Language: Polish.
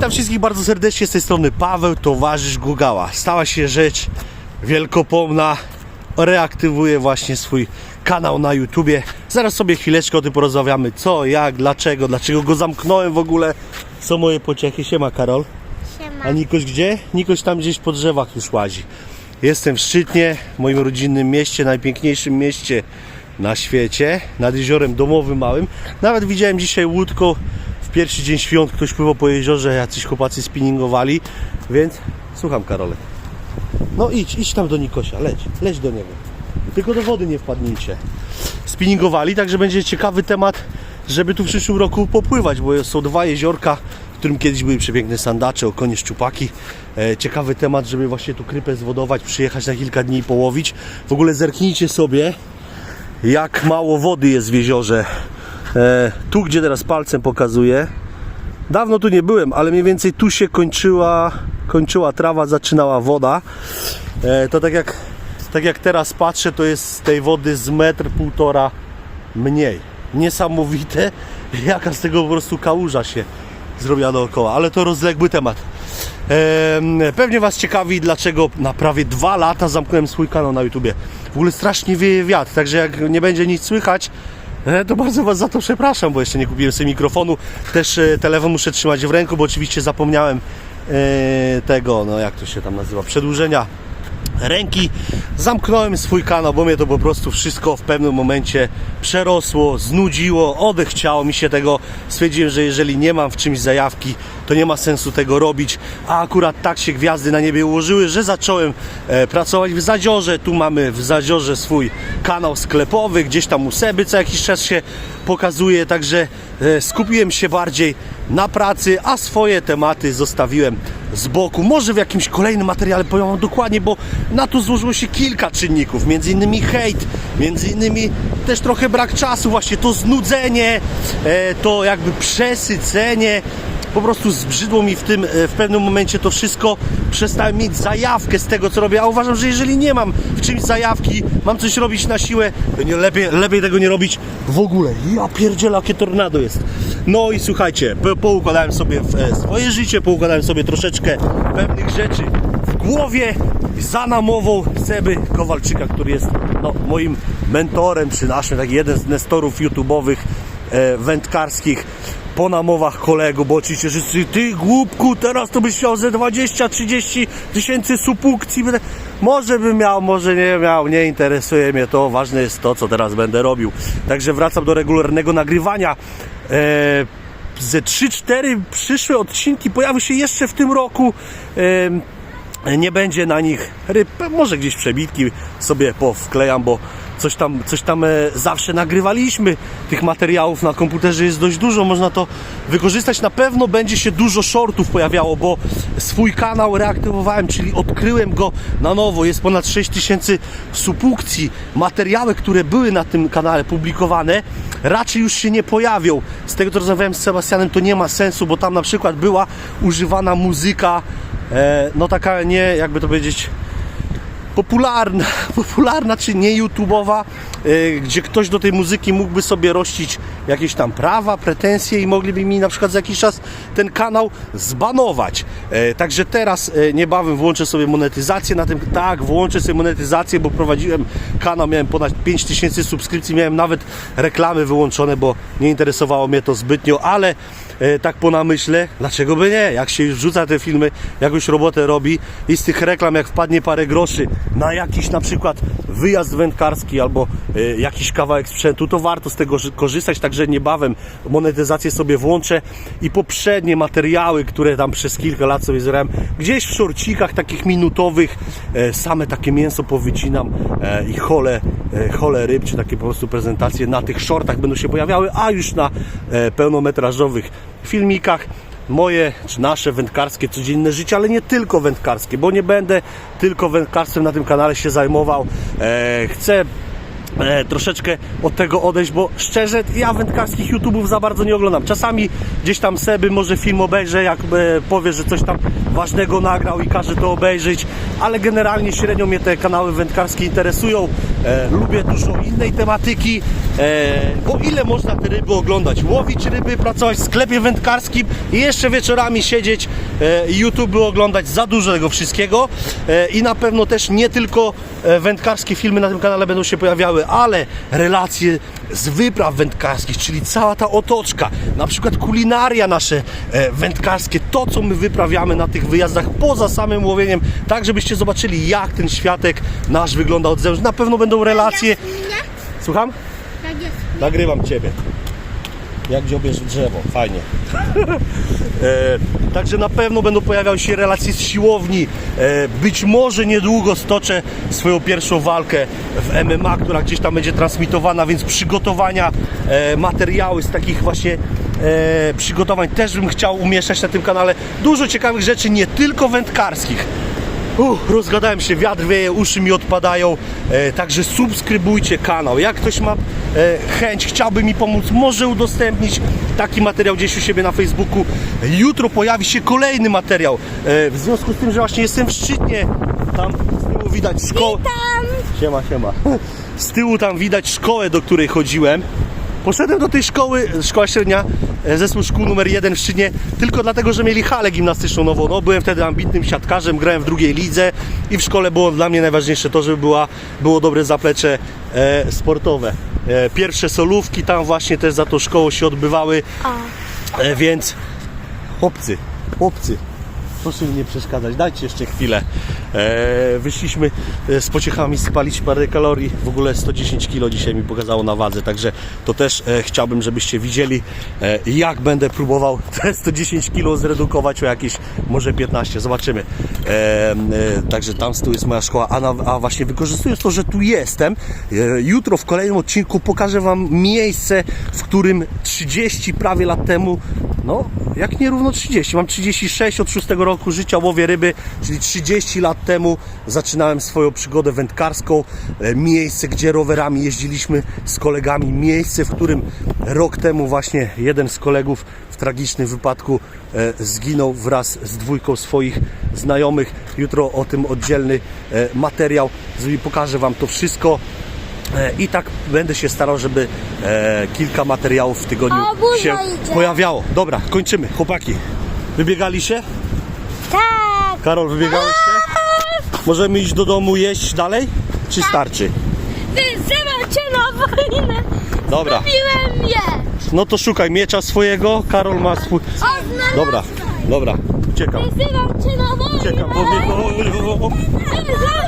Witam wszystkich bardzo serdecznie z tej strony Paweł, towarzysz Gugała. Stała się rzecz wielkopomna. Reaktywuję właśnie swój kanał na YouTubie. Zaraz sobie chwileczkę o tym porozmawiamy. Co, jak, dlaczego, dlaczego go zamknąłem w ogóle. Są moje pociechy. Siema Karol. Siema. A Nikoś gdzie? Nikoś tam gdzieś po drzewach już łazi. Jestem w Szczytnie, moim rodzinnym mieście, najpiękniejszym mieście na świecie, nad jeziorem domowym małym. Nawet widziałem dzisiaj łódko pierwszy dzień świąt, ktoś pływał po jeziorze, jacyś chłopacy spinningowali, więc słucham Karolek. No idź, idź tam do Nikosia, leć, leć do niego. Tylko do wody nie wpadnijcie. Spinningowali, także będzie ciekawy temat, żeby tu w przyszłym roku popływać, bo są dwa jeziorka, w którym kiedyś były przepiękne sandacze, okonie szczupaki. E, ciekawy temat, żeby właśnie tu krypę zwodować, przyjechać na kilka dni i połowić. W ogóle zerknijcie sobie, jak mało wody jest w jeziorze. E, tu, gdzie teraz palcem pokazuję, Dawno tu nie byłem, ale mniej więcej tu się kończyła, kończyła trawa, zaczynała woda. E, to tak jak, tak jak teraz patrzę, to jest z tej wody z metr, półtora mniej. Niesamowite, jaka z tego po prostu kałuża się zrobiła dookoła, ale to rozległy temat. Em, Pewnie Was ciekawi, dlaczego na prawie dwa lata zamknąłem swój kanał na YouTubie. W ogóle strasznie wieje wiatr, także jak nie będzie nic słychać, e, to bardzo Was za to przepraszam, bo jeszcze nie kupiłem sobie mikrofonu. Też e, telefon muszę trzymać w ręku, bo oczywiście zapomniałem e, tego, no jak to się tam nazywa, przedłużenia ręki. Zamknąłem swój kanał, bo mnie to po prostu wszystko w pewnym momencie przerosło, znudziło, odechciało mi się tego. Stwierdziłem, że jeżeli nie mam w czymś zajawki, to nie ma sensu tego robić. A akurat tak się gwiazdy na niebie ułożyły, że zacząłem e, pracować w Zadziorze. Tu mamy w Zadziorze swój kanał sklepowy, gdzieś tam u Seby co jakiś czas się pokazuje, także e, skupiłem się bardziej na pracy, a swoje tematy zostawiłem z boku. Może w jakimś kolejnym materiale powiem dokładnie, bo na to złożyło się kilka czynników, między innymi hejt, między innymi też trochę brak czasu, właśnie to znudzenie, e, to jakby przesycenie. Po prostu zbrzydło mi w tym, e, w pewnym momencie to wszystko, przestałem mieć zajawkę z tego, co robię, a uważam, że jeżeli nie mam w czymś zajawki, mam coś robić na siłę, to nie, lepiej, lepiej tego nie robić w ogóle. Ja pierdzielę, jakie tornado jest. No i słuchajcie, po, poukładałem sobie e, swoje życie, poukładałem sobie troszeczkę pewnych rzeczy w głowie za namową Seby Kowalczyka, który jest no, moim mentorem, czy naszym, taki jeden z nestorów YouTube'owych, e, wędkarskich po namowach kolegu, bo oczywiście, że ty, ty głupku, teraz to byś miał ze 20-30 tysięcy subukcji. Może bym miał, może nie miał, nie interesuje mnie to. Ważne jest to, co teraz będę robił. Także wracam do regularnego nagrywania. E, ze 3-4 przyszłe odcinki pojawią się jeszcze w tym roku. E, nie będzie na nich ryb, może gdzieś przebitki sobie powklejam, bo coś tam, coś tam e, zawsze nagrywaliśmy. Tych materiałów na komputerze jest dość dużo, można to wykorzystać. Na pewno będzie się dużo shortów pojawiało, bo swój kanał reaktywowałem, czyli odkryłem go na nowo. Jest ponad 6000 subukcji. Materiały, które były na tym kanale publikowane, raczej już się nie pojawią. Z tego co rozmawiałem z Sebastianem, to nie ma sensu, bo tam na przykład była używana muzyka e, no taka nie, jakby to powiedzieć, popularna, popularna czy nie YouTube'owa, e, gdzie ktoś do tej muzyki mógłby sobie rościć jakieś tam prawa, pretensje i mogliby mi na przykład za jakiś czas ten kanał zbanować. E, Także teraz e, niebawem włączę sobie monetyzację na tym, tak, włączę sobie monetyzację, bo prowadziłem kanał, miałem ponad 5000 subskrypcji, miałem nawet reklamy wyłączone, bo nie interesowało mnie to zbytnio, ale tak po namyśle, dlaczego by nie? Jak się już wrzuca te filmy, jakąś robotę robi i z tych reklam jak wpadnie parę groszy na jakiś na przykład wyjazd wędkarski albo e, jakiś kawałek sprzętu, to warto z tego korzystać, także niebawem monetyzację sobie włączę i poprzednie materiały, które tam przez kilka lat sobie zrałem, gdzieś w szorcikach takich minutowych, e, same takie mięso powycinam e, i chole, e, chole ryb, czy takie po prostu prezentacje na tych shortach będą się pojawiały, a już na e, pełnometrażowych filmikach moje czy nasze wędkarskie codzienne życie, ale nie tylko wędkarskie, bo nie będę tylko wędkarstwem na tym kanale się zajmował. E, chcę e, troszeczkę od tego odejść, bo szczerze ja wędkarskich YouTube'ów za bardzo nie oglądam. Czasami gdzieś tam Seby może film obejrzę, jak e, powie, że coś tam ważnego nagrał i każe to obejrzeć, ale generalnie średnio mnie te kanały wędkarskie interesują. E, lubię dużo innej tematyki, e, bo ile można te ryby oglądać? Łowić ryby, pracować w sklepie wędkarskim i jeszcze wieczorami siedzieć e, i YouTube oglądać za dużo tego wszystkiego e, i na pewno też nie tylko e, wędkarskie filmy na tym kanale będą się pojawiały, ale relacje z wypraw wędkarskich, czyli cała ta otoczka, na przykład kulinaria nasze e, wędkarskie, to co my wyprawiamy na tych wyjazdach poza samym łowieniem, tak żebyście zobaczyli jak ten światek nasz wygląda od zewnątrz. Na pewno będą relacje. Słucham? Tak jest. Nagrywam Ciebie. Jak dziobiesz drzewo, fajnie. e, także na pewno będą pojawiały się relacje z siłowni. E, być może niedługo stoczę swoją pierwszą walkę w MMA, która gdzieś tam będzie transmitowana, więc przygotowania, e, materiały z takich właśnie e, przygotowań też bym chciał umieszczać na tym kanale. Dużo ciekawych rzeczy, nie tylko wędkarskich. Uff, rozgadałem się, wiatr wieje, uszy mi odpadają, e, także subskrybujcie kanał. Jak ktoś ma e, chęć, chciałby mi pomóc, może udostępnić taki materiał gdzieś u siebie na Facebooku. Jutro pojawi się kolejny materiał. E, w związku z tym, że właśnie jestem w Szczytnie, tam z tyłu widać szkołę. Tam. Siema, siema. Z tyłu tam widać szkołę, do której chodziłem. Poszedłem do tej szkoły, szkoła średnia, e, zespół szkół numer jeden w Szczynie, tylko dlatego, że mieli halę gimnastyczną nową. No, byłem wtedy ambitnym siatkarzem, grałem w drugiej lidze i w szkole było dla mnie najważniejsze to, żeby była, było dobre zaplecze e, sportowe. E, pierwsze solówki tam właśnie też za tą szkołą się odbywały, e, więc chłopcy, chłopcy, Proszę mi nie przeszkadzać, dajcie jeszcze chwilę. E, wyszliśmy e, z pociechami spalić parę kalorii. W ogóle 110 kg dzisiaj mi pokazało na wadze, także to też e, chciałbym, żebyście widzieli, e, jak będę próbował te 110 kg zredukować o jakieś może 15. Zobaczymy. E, e, także tam z tyłu jest moja szkoła, a, na, a właśnie wykorzystując to, że tu jestem, e, jutro w kolejnym odcinku pokażę Wam miejsce, w którym 30 prawie lat temu no, jak nie równo 30. Mam 36 od 6 roku życia, łowię ryby, czyli 30 lat temu zaczynałem swoją przygodę wędkarską. E, Miejsce, gdzie rowerami jeździliśmy z kolegami. Miejsce, w którym rok temu właśnie jeden z kolegów w tragicznym wypadku e, zginął wraz z dwójką swoich znajomych. Jutro o tym oddzielny e, materiał. Pokażę Wam to wszystko. E, I tak będę się starał, żeby e, kilka materiałów w tygodniu O, burza się idzie. pojawiało. Dobra, kończymy. Chłopaki, wybiegali się? Tak. Karol, wybiegałeś się? Możemy iść do domu jeść dalej? Czy starczy? Wyzywam cię na wojnę. Dobra, Piłem je. no to szukaj miecza swojego. Karol ma swój... Odnalazłem. Dobra, dobra, uciekam. Wyzywam cię na wojnę. Uciekam, bo mnie... Wyzywam